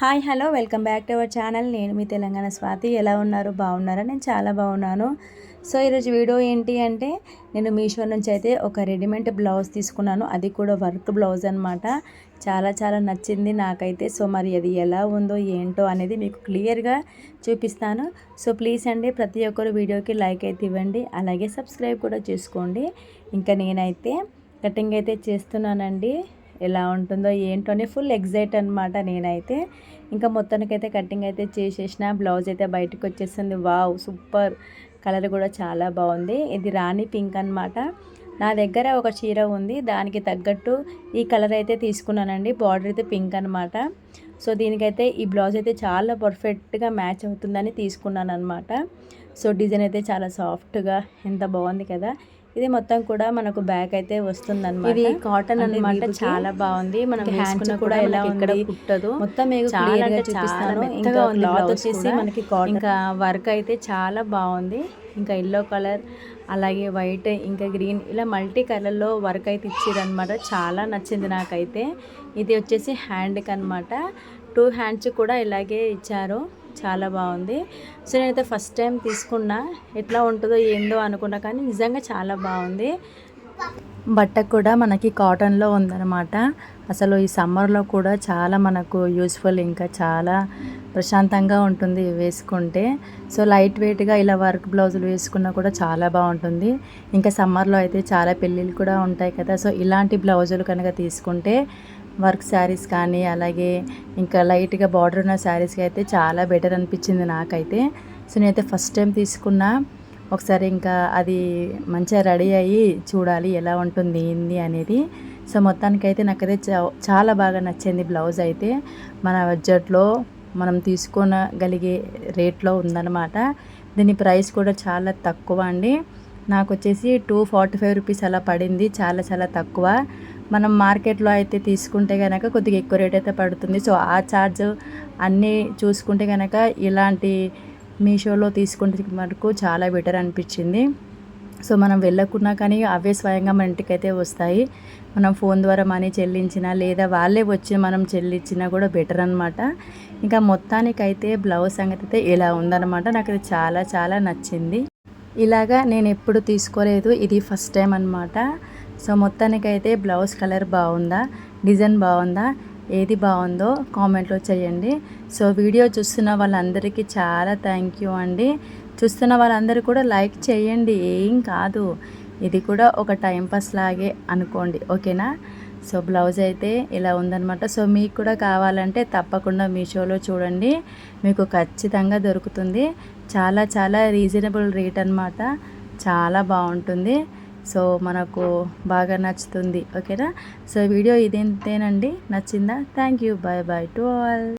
Hi hello welcome back to our channel. నేను మీ తెలంగాణ స్వాతి. ఎలా ఉన్నారు? బాగున్నారా? నేను చాలా బాగున్నాను. సో ఈరోజు వీడియో ఏంటి అంటే నేను మీషో నుంచి అయితే ఒక రెడీమేడ్ బ్లౌజ్ తీసుకున్నాను. అది కూడా వర్క్ బ్లౌజ్ అనమాట చాలా చాలా నచ్చింది నాకైతే. సో మరి అది ఎలా ఉందో ఏంటో అనేది మీకు క్లియర్గా చూపిస్తాను. సో ప్లీజ్ అండి ప్రతి ఒక్కరు వీడియోకి లైక్ అయితే ఇవ్వండి. అలాగే సబ్స్క్రైబ్ కూడా చేసుకోండి. ఇంకా నేనైతే కటింగ్ అయితే చేస్తున్నానండి. ఎలా ఉంటుందో ఏంటో అని ఫుల్ ఎగ్జైట్ అనమాట నేనైతే. ఇంకా మొత్తానికైతే కటింగ్ అయితే చేసేసిన బ్లౌజ్ అయితే బయటకు వచ్చేసింది. వావ్ సూపర్ కలర్ కూడా చాలా బాగుంది. ఇది రాణి పింక్ అనమాట నా దగ్గర ఒక చీర ఉంది. దానికి తగ్గట్టు ఈ కలర్ అయితే తీసుకున్నానండి. బార్డర్ అయితే పింక్ అనమాట సో దీనికైతే ఈ బ్లౌజ్ అయితే చాలా పర్ఫెక్ట్గా మ్యాచ్ అవుతుందని తీసుకున్నాను అనమాట సో డిజైన్ అయితే చాలా సాఫ్ట్గా ఎంత బాగుంది కదా. ఇది మొత్తం కూడా మనకు బ్యాక్ అయితే వస్తుంది అనమాట ఇది కాటన్ అనమాట చాలా బాగుంది. మనం హ్యాండ్స్ కూడా ఎలా ఇక్కడ కుట్టదు. మొత్తం మీకు చాలా చూపిస్తాను. ఇంకా క్లాత్ వచ్చేసి మనకి ఇంకా వర్క్ అయితే చాలా బాగుంది. ఇంకా ఎల్లో కలర్ అలాగే వైట్ ఇంకా గ్రీన్ ఇలా మల్టీ కలర్లో వర్క్ అయితే ఇచ్చారనమాట చాలా నచ్చింది నాకైతే. ఇది వచ్చేసి హ్యాండ్కి అనమాట టూ హ్యాండ్స్ కూడా ఇలాగే ఇచ్చారు. చాలా బాగుంది. సో నేనైతే ఫస్ట్ టైం తీసుకున్నా. ఎట్లా ఉంటుందో ఏందో అనుకున్నా కానీ నిజంగా చాలా బాగుంది. బట్ట కూడా మనకి కాటన్లో ఉందన్నమాట. అసలు ఈ సమ్మర్లో కూడా చాలా మనకు యూస్ఫుల్ ఇంకా చాలా ప్రశాంతంగా ఉంటుంది వేసుకుంటే. సో లైట్ వెయిట్గా ఇలా వర్క్ బ్లౌజులు వేసుకున్నా కూడా చాలా బాగుంటుంది. ఇంకా సమ్మర్లో అయితే చాలా పెళ్ళిళ్ళు కూడా ఉంటాయి కదా. సో ఇలాంటి బ్లౌజులు కనుక తీసుకుంటే వర్క్ శారీస్ కానీ అలాగే ఇంకా లైట్గా బార్డర్ ఉన్న శారీస్కి అయితే చాలా బెటర్ అనిపించింది నాకైతే. సో నేనైతే ఫస్ట్ టైం తీసుకున్నా. ఒకసారి ఇంకా అది మంచిగా రెడీ అయ్యి చూడాలి ఎలా ఉంటుంది ఏంది అనేది. సో మొత్తానికైతే నాకైతే చాలా బాగా నచ్చింది బ్లౌజ్ అయితే. మన బడ్జెట్లో మనం తీసుకోగలిగే రేట్లో ఉందన్నమాట. దీని ప్రైస్ కూడా చాలా తక్కువ అండి. నాకు వచ్చేసి టూ ఫార్టీ ఫైవ్ రూపీస్ అలా పడింది. చాలా చాలా తక్కువ. మనం మార్కెట్లో అయితే తీసుకుంటే కనుక కొద్దిగా ఎక్కువ రేట్ అయితే పడుతుంది. సో ఆ ఛార్జ్ అన్నీ చూసుకుంటే కనుక ఇలాంటి మీషోలో తీసుకుంటే మనకు చాలా బెటర్ అనిపించింది. సో మనం వెళ్ళకున్నా కానీ అవే స్వయంగా మన ఇంటికైతే వస్తాయి. మనం ఫోన్ ద్వారా మనీ చెల్లించినా లేదా వాళ్ళే వచ్చి మనం చెల్లించినా కూడా బెటర్ అనమాట ఇంకా మొత్తానికైతే బ్లౌజ్ సంగతి అయితే ఇలా ఉందన్నమాట. నాకు అది చాలా చాలా నచ్చింది. ఇలాగా నేను ఎప్పుడు తీసుకోలేదు. ఇది ఫస్ట్ టైం అనమాట సో మొత్తానికైతే బ్లౌజ్ కలర్ బాగుందా? డిజైన్ బాగుందా? ఏది బాగుందో కామెంట్లో చేయండి సో వీడియో చూస్తున్న వాళ్ళందరికీ చాలా థ్యాంక్ యూ అండి. చూస్తున్న వాళ్ళందరూ కూడా లైక్ చేయండి ఏం కాదు. ఇది కూడా ఒక టైంపాస్ లాగే అనుకోండి. ఓకేనా? సో బ్లౌజ్ అయితే ఇలా ఉందనమాట సో మీకు కూడా కావాలంటే తప్పకుండా మీషోలో చూడండి. మీకు ఖచ్చితంగా దొరుకుతుంది. చాలా చాలా రీజనబుల్ రేట్ అనమాట చాలా బాగుంటుంది. సో మనకు బాగా నచ్చుతుంది ఓకేనా? సో వీడియో ఇదేంతేనండి నచ్చిందా? Thank you bye bye to all.